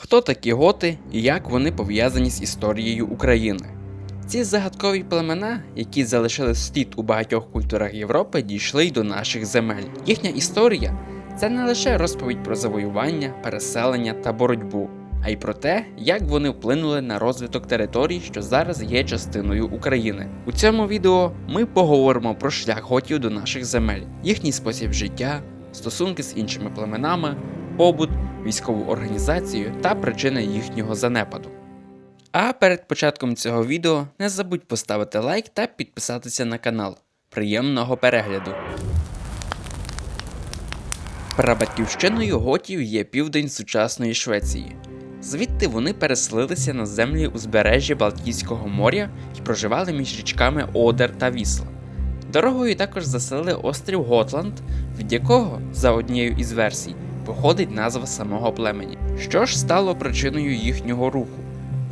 Хто такі готи і як вони пов'язані з історією України? Ці загадкові племена, які залишили слід у багатьох культурах Європи, дійшли й до наших земель. Їхня історія це не лише розповідь про завоювання, переселення та боротьбу, а й про те, як вони вплинули на розвиток територій, що зараз є частиною України. У цьому відео ми поговоримо про шлях готів до наших земель, їхній спосіб життя, стосунки з іншими племенами, побут, військову організацію та причини їхнього занепаду. А перед початком цього відео не забудь поставити лайк та підписатися на канал. Приємного перегляду! Прабатьківщиною готів є південь сучасної Швеції. Звідти вони переселилися на землі узбережжя Балтійського моря і проживали між річками Одер та Вісла. Дорогою також заселили острів Готланд, від якого, за однією із версій, походить назва самого племені. Що ж стало причиною їхнього руху?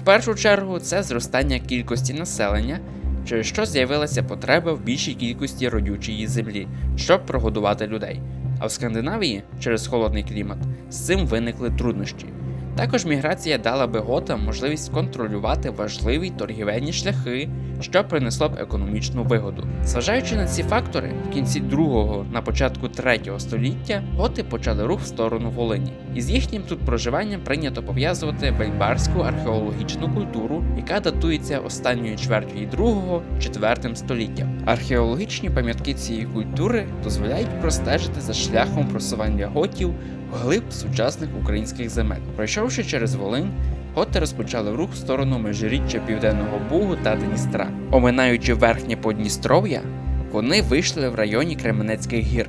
В першу чергу це зростання кількості населення, через що з'явилася потреба в більшій кількості родючої землі, щоб прогодувати людей. А в Скандинавії через холодний клімат з цим виникли труднощі. Також міграція дала би готам можливість контролювати важливі торгівельні шляхи, що принесло б економічну вигоду. Зважаючи на ці фактори, в кінці другого на початку третього століття готи почали рух в сторону Волині. Із їхнім тут проживанням прийнято пов'язувати вельбарську археологічну культуру, яка датується останньою чвертю другого четвертим століттям. Археологічні пам'ятки цієї культури дозволяють простежити за шляхом просування готів вглиб сучасних українських земель. Пройшовши через Волинь, готи розпочали рух в сторону межиріччя Південного Бугу та Дністра. Оминаючи верхнє Подністров'я, вони вийшли в районі Кременецьких гір,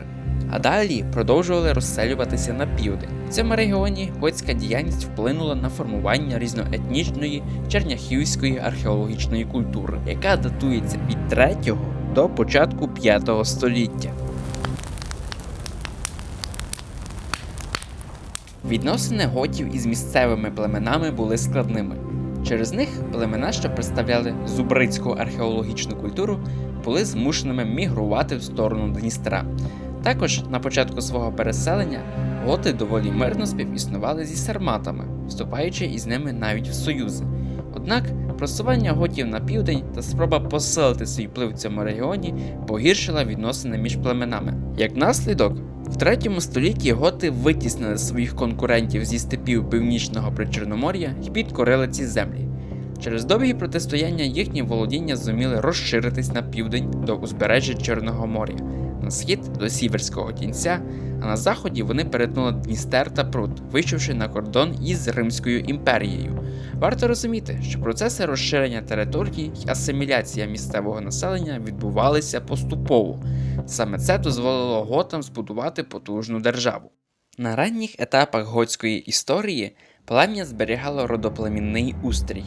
а далі продовжували розселюватися на південь. В цьому регіоні готська діяльність вплинула на формування різноетнічної черняхівської археологічної культури, яка датується від 3 до початку 5 століття. Відносини готів із місцевими племенами були складними. Через них племена, що представляли зубрицьку археологічну культуру, були змушеними мігрувати в сторону Дністра. Також на початку свого переселення готи доволі мирно співіснували зі сарматами, вступаючи із ними навіть в союзи. Однак просування готів на південь та спроба посилити свій вплив в цьому регіоні погіршила відносини між племенами. Як наслідок, в третьому столітті готи витіснили своїх конкурентів зі степів північного причорномор'я і підкорили ці землі. Через довгі протистояння їхні володіння зуміли розширитись на південь до узбережжя Чорного моря, на схід до Сіверського кінця, а на заході вони перетнули Дністер та Прут, вийшовши на кордон із Римською імперією. Варто розуміти, що процеси розширення території і асиміляція місцевого населення відбувалися поступово. Саме це дозволило готам збудувати потужну державу. На ранніх етапах готської історії плем'я зберігало родоплемінний устрій.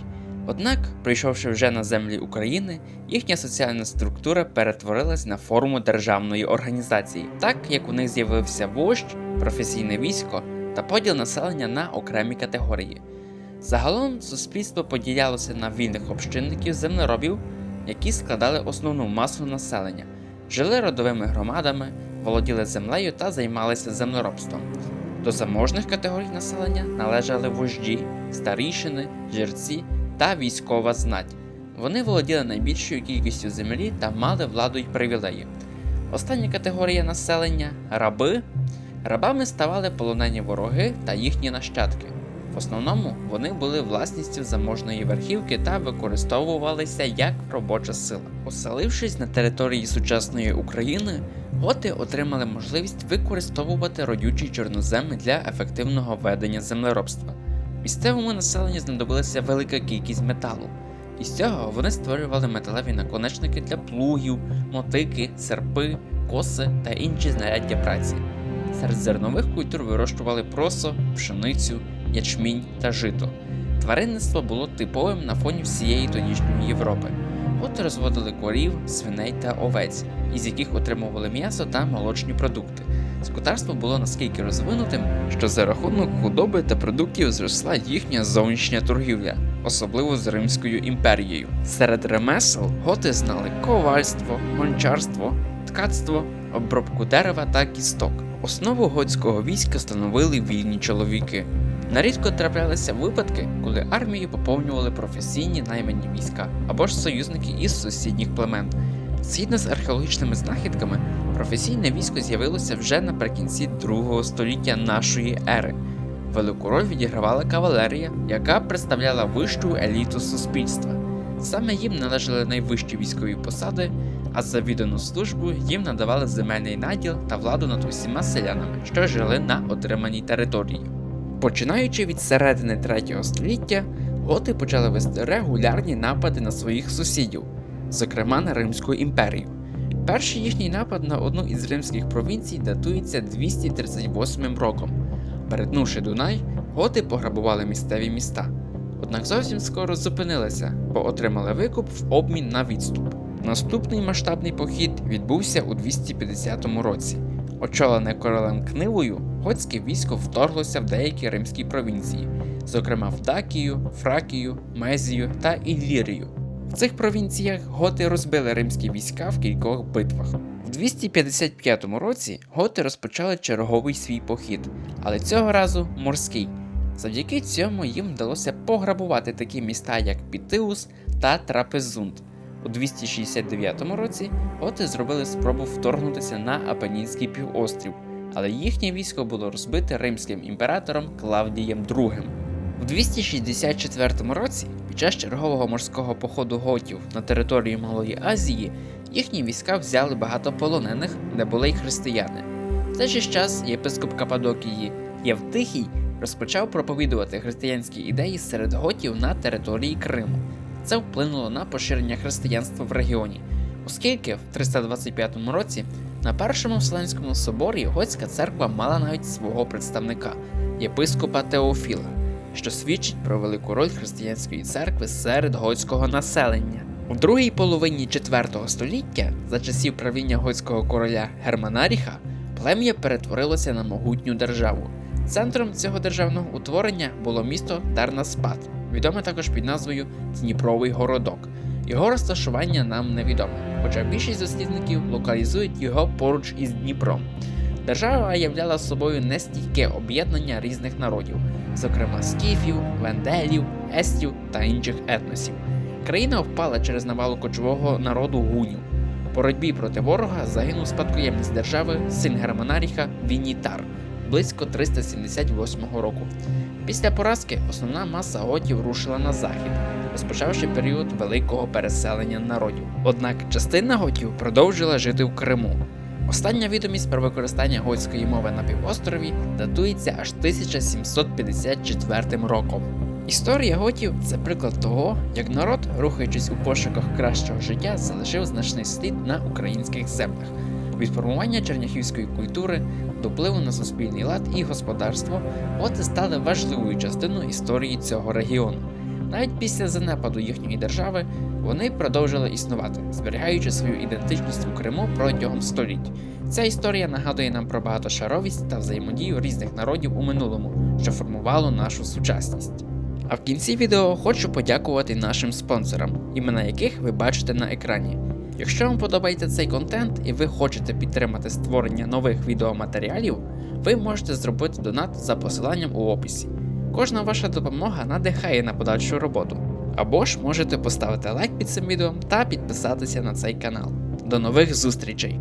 Однак, прийшовши вже на землі України, їхня соціальна структура перетворилась на форму державної організації, так як у них з'явився вождь, професійне військо та поділ населення на окремі категорії. Загалом суспільство поділялося на вільних общинників землеробів, які складали основну масу населення, жили родовими громадами, володіли землею та займалися землеробством. До заможних категорій населення належали вожді, старішини, жерці та військова знать. Вони володіли найбільшою кількістю землі та мали владу й привілеї. Остання категорія населення раби. Рабами ставали полонені вороги та їхні нащадки. В основному вони були власністю заможної верхівки та використовувалися як робоча сила. Оселившись на території сучасної України, готи отримали можливість використовувати родючі чорноземи для ефективного ведення землеробства. Місцевому населенню знадобилася велика кількість металу. Із цього вони створювали металеві наконечники для плугів, мотики, серпи, коси та інші знаряддя праці. Серед зернових культур вирощували просо, пшеницю, ячмінь та жито. Тваринництво було типовим на фоні всієї тодішньої Європи. Готи розводили корів, свиней та овець, із яких отримували м'ясо та молочні продукти. Скотарство було наскільки розвинутим, що за рахунок худоби та продуктів зросла їхня зовнішня торгівля, особливо з Римською імперією. Серед ремесел готи знали ковальство, гончарство, ткацтво, обробку дерева та кісток. Основу готського війська становили вільні чоловіки. Нарідко траплялися випадки, коли армію поповнювали професійні наймані війська або ж союзники із сусідніх племен. Згідно з археологічними знахідками, професійне військо з'явилося вже наприкінці другого століття нашої ери. Велику роль відігравала кавалерія, яка представляла вищу еліту суспільства. Саме їм належали найвищі військові посади, а за віддану службу їм надавали земельний наділ та владу над усіма селянами, що жили на отриманій території. Починаючи від середини 3 століття, готи почали вести регулярні напади на своїх сусідів, зокрема на Римську імперію. Перший їхній напад на одну із римських провінцій датується 238 роком. Перетнувши Дунай, готи пограбували місцеві міста. Однак зовсім скоро зупинилися, бо отримали викуп в обмін на відступ. Наступний масштабний похід відбувся у 250 році. Очолене королем Книвою, готське військо вторглося в деякі римські провінції, зокрема в Дакію, Фракію, Мезію та Іллірію. В цих провінціях готи розбили римські війська в кількох битвах. В 255 році готи розпочали черговий свій похід, але цього разу морський. Завдяки цьому їм вдалося пограбувати такі міста, як Пітиус та Трапезунд. У 269 році готи зробили спробу вторгнутися на Апенінський півострів, але їхнє військо було розбите римським імператором Клавдієм II. У 264 році, під час чергового морського походу готів на території Малої Азії, їхні війська взяли багато полонених, де були й християни. В цей же час єпископ Кападокії Євтихій розпочав проповідувати християнські ідеї серед готів на території Криму. Це вплинуло на поширення християнства в регіоні, оскільки в 325 році на першому Вселенському соборі готська церква мала навіть свого представника єпископа Теофіла, що свідчить про велику роль християнської церкви серед готського населення. У другій половині IV століття, за часів правління готського короля Германаріха, плем'я перетворилося на могутню державу. Центром цього державного утворення було місто Тернаспад, відоме також під назвою Дніпровий городок. Його розташування нам невідоме, хоча більшість дослідників локалізують його поруч із Дніпром. Держава являла собою нестійке об'єднання різних народів, зокрема скіфів, венделів, естів та інших етносів. Країна впала через навалу кочового народу гунів. У боротьбі проти ворога загинув спадкоємець держави син Германаріха Вінітар близько 378 року. Після поразки основна маса готів рушила на захід, розпочавши період великого переселення народів. Однак частина готів продовжила жити в Криму. Остання відомість про використання готської мови на півострові датується аж 1754 роком. Історія готів це приклад того, як народ, рухаючись у пошуках кращого життя, залишив значний слід на українських землях. Від формування черняхівської культури до впливу на суспільний лад і господарство, готи стали важливою частиною історії цього регіону. Навіть після занепаду їхньої держави вони продовжили існувати, зберігаючи свою ідентичність у Криму протягом століть. Ця історія нагадує нам про багатошаровість та взаємодію різних народів у минулому, що формувало нашу сучасність. А в кінці відео хочу подякувати нашим спонсорам, імена яких ви бачите на екрані. Якщо вам подобається цей контент і ви хочете підтримати створення нових відеоматеріалів, ви можете зробити донат за посиланням у описі. Кожна ваша допомога надихає на подальшу роботу. Або ж можете поставити лайк під цим відео та підписатися на цей канал. До нових зустрічей!